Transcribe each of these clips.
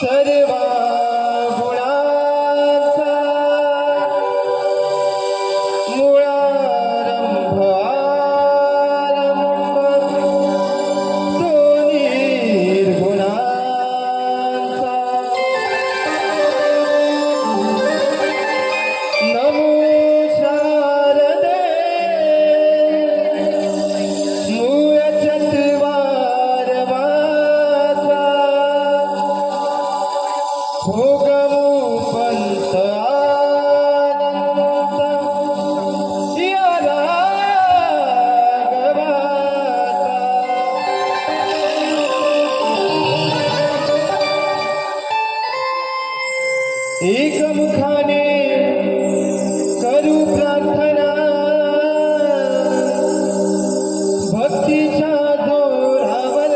सर्वा एकमुखाने करू प्रार्थना. भक्तीच्या जोरावर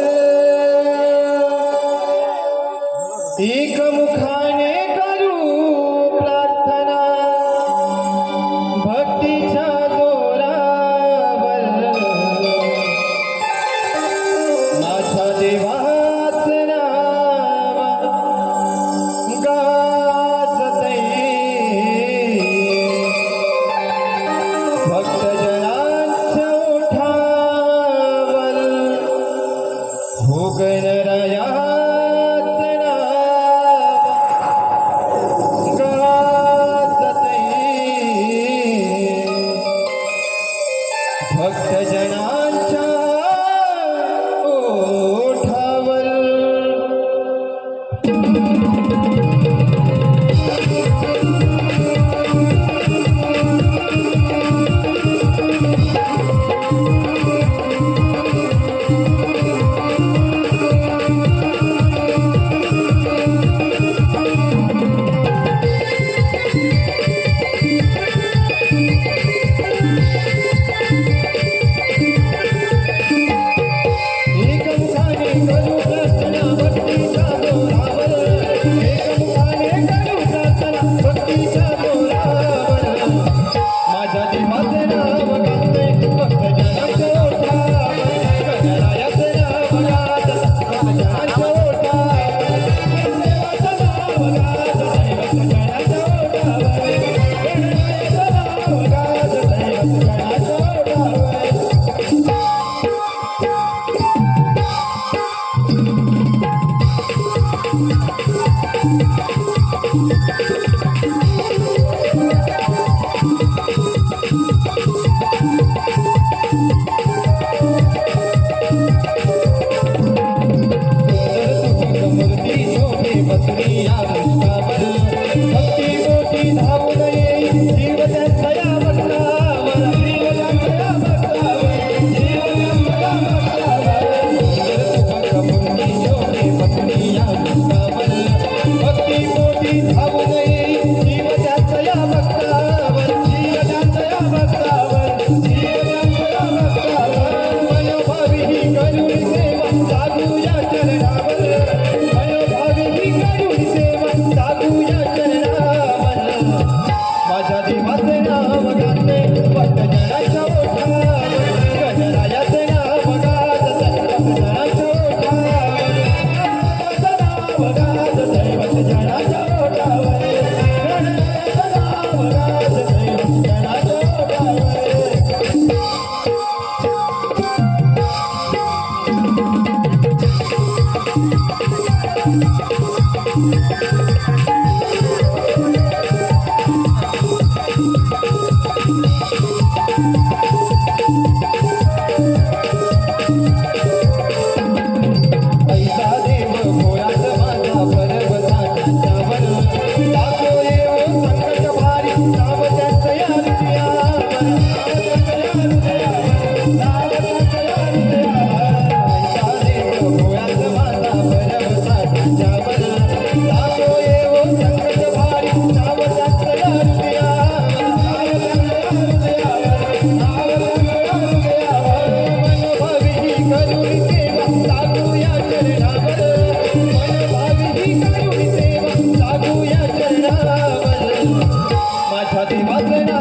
एकमुखाने करू प्रार्थना. भक्तीच्या Vai, vai, vai.